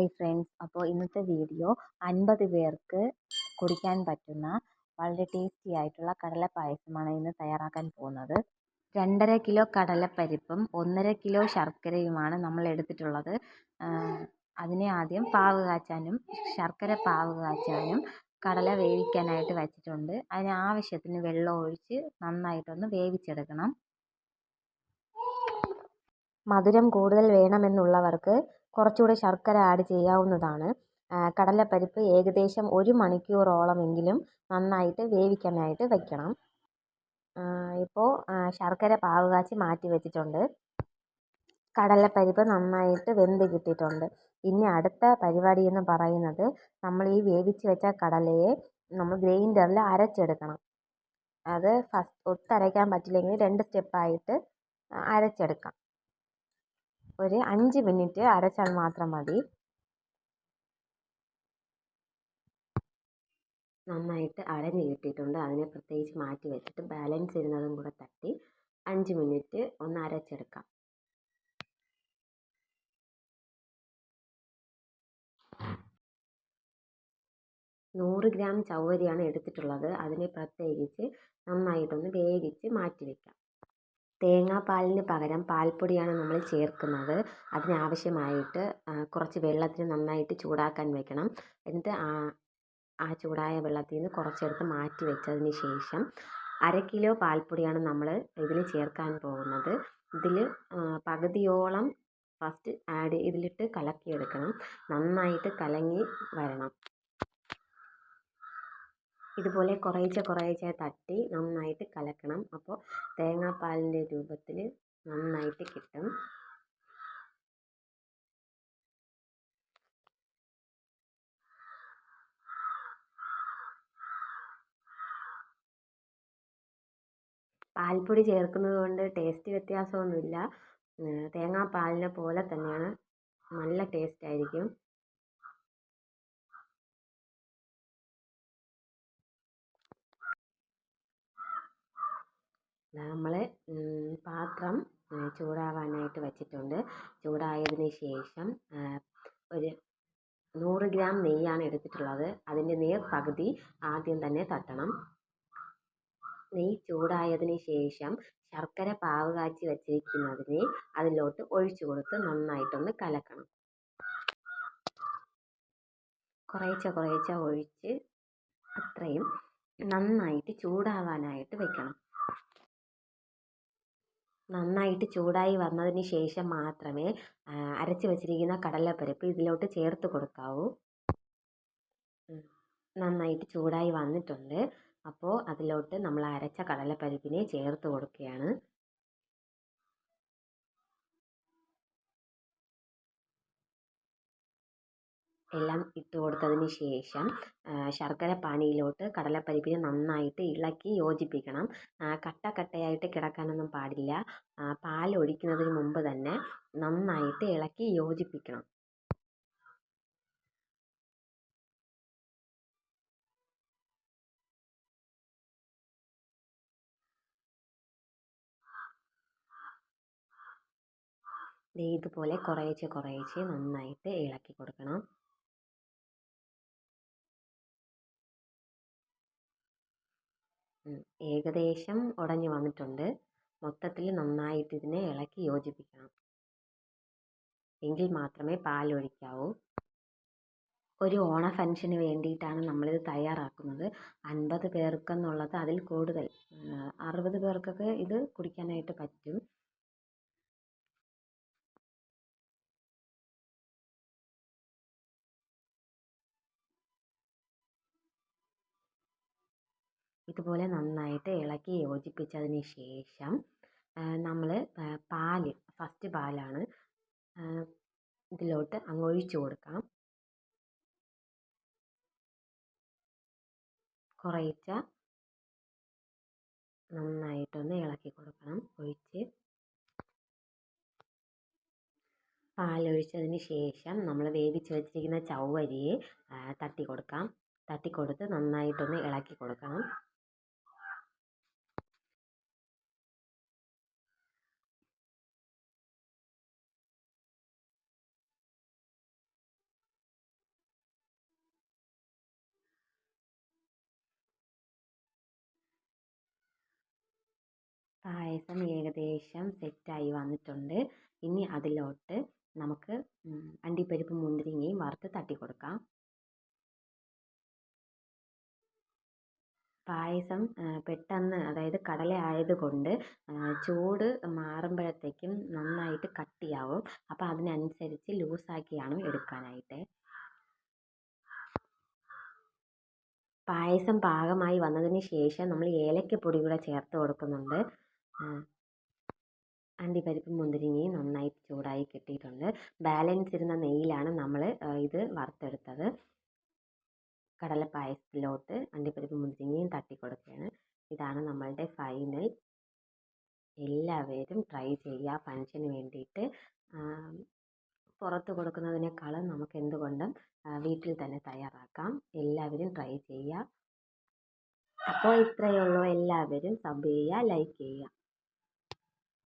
Hi friends. അപ്പോൾ ഇന്നത്തെ video അൻപത് പേർക്ക് കുടിക്കാൻ പറ്റുന്ന വളരെ ടേസ്റ്റി ആയിട്ടുള്ള കടല പായസമാണ് ഇന്ന് തയ്യാറാക്കാൻ പോകുന്നത്. രണ്ടര കിലോ കടലപ്പരിപ്പും ഒന്നര കിലോ ശർക്കരയുമാണ് നമ്മൾ എടുത്തിട്ടുള്ളത്. അതിനെ ആദ്യം പാവ് കാച്ചാനും ശർക്കര പാവ് കാച്ചാനും കടല വേവിക്കാനായിട്ട് വച്ചിട്ടുണ്ട്. അതിന് ആവശ്യത്തിന് വെള്ളം ഒഴിച്ച് നന്നായിട്ടൊന്ന് വേവിച്ചെടുക്കണം. മധുരം കൂടുതൽ വേണമെന്നുള്ളവർക്ക് കുറച്ചുകൂടി ശർക്കര ആഡ് ചെയ്യാവുന്നതാണ്. കടലപ്പരിപ്പ് ഏകദേശം ഒരു മണിക്കൂറോളമെങ്കിലും നന്നായിട്ട് വേവിക്കാനായിട്ട് വയ്ക്കണം ഇപ്പോൾ ശർക്കര പാവ് കാച്ചി മാറ്റി വെച്ചിട്ടുണ്ട്. കടലപ്പരിപ്പ് നന്നായിട്ട് വെന്ത് കിട്ടിയിട്ടുണ്ട്. ഇനി അടുത്ത പരിപാടി എന്ന് പറയുന്നത് നമ്മൾ ഈ വേവിച്ച് വെച്ച കടലയെ നമ്മൾ ഗ്രൈൻഡറിൽ അരച്ചെടുക്കണം. അത് ഫസ്റ്റ് ഒത്തരയ്ക്കാൻ പറ്റില്ലെങ്കിൽ രണ്ട് സ്റ്റെപ്പായിട്ട് അരച്ചെടുക്കാം. ഒരു അഞ്ച് മിനിറ്റ് അരച്ചാൽ മാത്രം മതി. നന്നായിട്ട് അരഞ്ഞ് കിട്ടിയിട്ടുണ്ട്. അതിനെ പ്രത്യേകിച്ച് മാറ്റി വെച്ചിട്ട് ബാലൻസ് ഇരുന്നതും കൂടെ തട്ടി അഞ്ച് മിനിറ്റ് ഒന്ന് അരച്ചെടുക്കാം. നൂറ് ഗ്രാം ചവ്വരിയാണ് എടുത്തിട്ടുള്ളത്. അതിനെ പ്രത്യേകിച്ച് നന്നായിട്ടൊന്ന് വേവിച്ച് മാറ്റി വയ്ക്കാം തേങ്ങാപ്പാലിന് പകരം പാൽപ്പൊടിയാണ് നമ്മൾ ചേർക്കുന്നത്. അതിനാവശ്യമായിട്ട് കുറച്ച് വെള്ളത്തിൽ നന്നായിട്ട് ചൂടാക്കാൻ വെക്കണം. എന്നിട്ട് ആ ആ ചൂടായ വെള്ളത്തിൽ നിന്ന് കുറച്ചെടുത്ത് മാറ്റി വെച്ചതിന് ശേഷം അര കിലോ പാൽപ്പൊടിയാണ് നമ്മൾ ഇതിൽ ചേർക്കാൻ പോകുന്നത്. ഇതിൽ പകുതിയോളം ഫസ്റ്റ് ആഡ് ഇതിലിട്ട് കലക്കിയെടുക്കണം. നന്നായിട്ട് കലങ്ങി വരണം. ഇതുപോലെ കുറേശ്ശെ കുറേശ്ശെ തട്ടി നന്നായിട്ട് കലക്കണം. അപ്പോൾ തേങ്ങാപ്പാലിന്റെ രൂപത്തിൽ നന്നായിട്ട് കിട്ടും. പാൽപ്പൊടി ചേർക്കുന്നത് കൊണ്ട് ടേസ്റ്റ് വ്യത്യാസമൊന്നുമില്ല. തേങ്ങാപ്പാലിനെ പോലെ തന്നെയാണ്. നല്ല ടേസ്റ്റ് ആയിരിക്കും. നമ്മൾ പാത്രം ചൂടാവാനായിട്ട് വച്ചിട്ടുണ്ട്. ചൂടായതിന് ശേഷം ഒരു നൂറ് ഗ്രാം നെയ്യാണ് എടുത്തിട്ടുള്ളത്. അതിന്റെ നേർ പകുതി ആദ്യം തന്നെ തട്ടണം. നെയ്യ് ചൂടായതിന് ശേഷം ശർക്കര പാവ് കാച്ചി വച്ചിരിക്കുന്നതിനെ അതിലോട്ട് ഒഴിച്ചു കൊടുത്ത് നന്നായിട്ടൊന്ന് കലക്കണം. കുറേശ്ശെ കുറേശ്ശെ ഒഴിച്ച് അത്രയും നന്നായിട്ട് ചൂടാവാനായിട്ട് വെക്കണം. നന്നായിട്ട് ചൂടായി വന്നതിന് ശേഷം മാത്രമേ അരച്ച് വെച്ചിരിക്കുന്ന കടലപ്പരിപ്പ് ഇതിലോട്ട് ചേർത്ത് കൊടുക്കാവൂ. നന്നായിട്ട് ചൂടായി വന്നിട്ടുണ്ട്. അപ്പോൾ അതിലോട്ട് നമ്മൾ അരച്ച കടലപ്പരിപ്പിനെ ചേർത്ത് കൊടുക്കുകയാണ്. എല്ലാം ഇട്ട് കൊടുത്തതിന് ശേഷം ശർക്കര പാനിയിലോട്ട് കടലപ്പരിപ്പിനെ നന്നായിട്ട് ഇളക്കി യോജിപ്പിക്കണം. കട്ട കട്ടയായിട്ട് കിടക്കാനൊന്നും പാടില്ല. പാൽ ഒഴിക്കുന്നതിന് മുമ്പ് തന്നെ നന്നായിട്ട് ഇളക്കി യോജിപ്പിക്കണം. ഇതുപോലെ കുറേശ്ശെ കുറേശ്ശെ നന്നായിട്ട് ഇളക്കി കൊടുക്കണം. ഏകദേശം ഉടഞ്ഞു വന്നിട്ടുണ്ട്. മൊത്തത്തിൽ നന്നായിട്ട് ഇതിനെ ഇളക്കി യോജിപ്പിക്കണം. എങ്കിൽ മാത്രമേ പാലൊഴിക്കാവൂ. ഒരു ഓണ ഫംഗ്ഷന് വേണ്ടിയിട്ടാണ് നമ്മളിത് തയ്യാറാക്കുന്നത്. അൻപത് പേർക്കെന്നുള്ളത് അതിൽ കൂടുതൽ അറുപത് പേർക്കൊക്കെ ഇത് കുടിക്കാനായിട്ട് പറ്റും. ഇതുപോലെ നന്നായിട്ട് ഇളക്കി യോജിപ്പിച്ചതിന് ശേഷം നമ്മൾ പാൽ ഫസ്റ്റ് പാലാണ് ഇതിലോട്ട് അങ്ങ് ഒഴിച്ചു കൊടുക്കാം. കുറേച്ച നന്നായിട്ടൊന്ന് ഇളക്കി കൊടുക്കണം. ഒഴിച്ച് പാലൊഴിച്ചതിന് ശേഷം നമ്മൾ വേവിച്ച് വെച്ചിരിക്കുന്ന ചവ്വരിയെ തട്ടി കൊടുക്കാം തട്ടി കൊടുത്ത് നന്നായിട്ടൊന്ന് ഇളക്കി കൊടുക്കണം. പായസം ഏകദേശം സെറ്റായി വന്നിട്ടുണ്ട്. ഇനി അതിലോട്ട് നമുക്ക് അണ്ടിപ്പരിപ്പ് മുന്തിരിങ്ങയും വറുത്ത് തട്ടി കൊടുക്കാം പായസം പെട്ടെന്ന് അതായത് കടല ആയതുകൊണ്ട് ചൂട് മാറുമ്പോഴത്തേക്കും നന്നായിട്ട് കട്ടിയാവും. അപ്പോൾ അതിനനുസരിച്ച് ലൂസാക്കിയാണ് എടുക്കാനായിട്ട്. പായസം പാകമായി വന്നതിന് ശേഷം നമ്മൾ ഏലക്കപ്പൊടി കൂടെ ചേർത്ത് കൊടുക്കുന്നുണ്ട്. അണ്ടിപ്പരിപ്പും മുന്തിരിങ്ങയും നന്നായി ചൂടായി കിട്ടിയിട്ടുണ്ട്. ബാലൻസ് ഇരുന്ന നെയ്യിലാണ് നമ്മൾ ഇത് വറുത്തെടുത്തത്. കടല പായസത്തിലോട്ട് അണ്ടിപ്പരിപ്പും മുന്തിരിങ്ങയും തട്ടി കൊടുക്കുകയാണ് ഇതാണ് നമ്മളുടെ ഫൈനൽ. എല്ലാവരും ട്രൈ ചെയ്യുക. ഫങ്ഷന് വേണ്ടിയിട്ട് പുറത്ത് കൊടുക്കുന്നതിനേക്കാളും നമുക്ക് എന്തുകൊണ്ടും വീട്ടിൽ തന്നെ തയ്യാറാക്കാം. എല്ലാവരും ട്രൈ ചെയ്യുക. അപ്പോൾ ഇത്രയേ ഉള്ളൂ. എല്ലാവരും സബ് ചെയ്യുക ലൈക്ക് ചെയ്യുക.